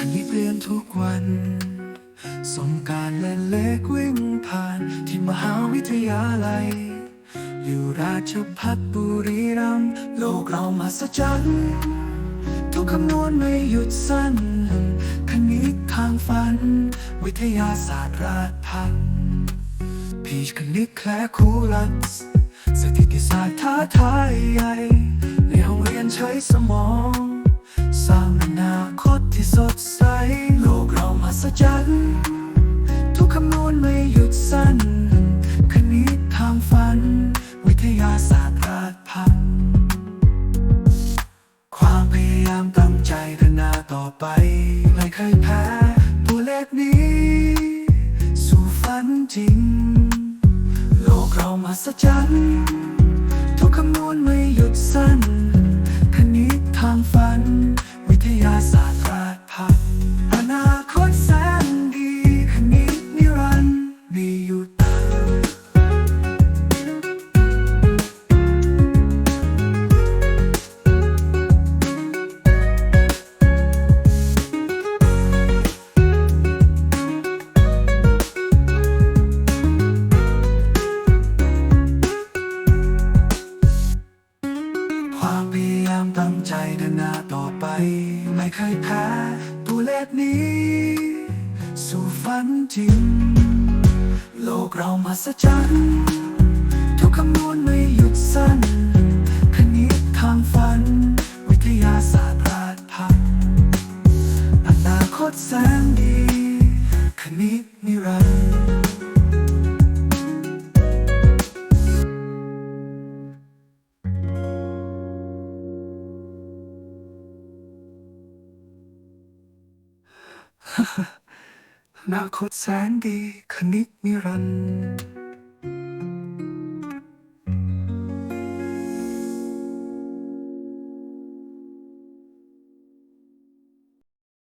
เปลี่ยนทุกวันสงการและเล็กวิ่งผ่านที่มหาวิทยาลัย อยู่ราชพัฒบุรีรัมย์โลกเรามาสจันทุกคำนวณไม่หยุดสั้นคณิตทางฝัน วิทยาศาสตร์ราชพันพีชคณิตแคลคูลัสสถิติศาสตร์ท้าทายใหญ่ในห้องเรียนใช้สมอง ร้างอนาคตที่สดใส โลกเรามาสจันทุกคำนวณไม่หยุดสั้น คณิตทางฝัน วิทยาศาสตร์ราชพัน ความพยายามตั้งใจเดินหน้าต่อไป ไม่เคยแพ้ตัวเลขนี้ สู่ฝันจริง โลกเรามาสจันทุกคำนวณไม่หยุดสั้น ความพยายามตั้งใจเดินหน้าต่อไป ไม่เคยแพ้ตัวเลขนี้ สู่ฝันจริง โลกเรามาสจันทุกคำนวณไม่หยุดสั้นคณิตทางฝัน วิทยาศาสตร์ราชพันอนาคตแสนดี คณิตนิรันดร์ นาคตแสนดีคณิตนิรันดร์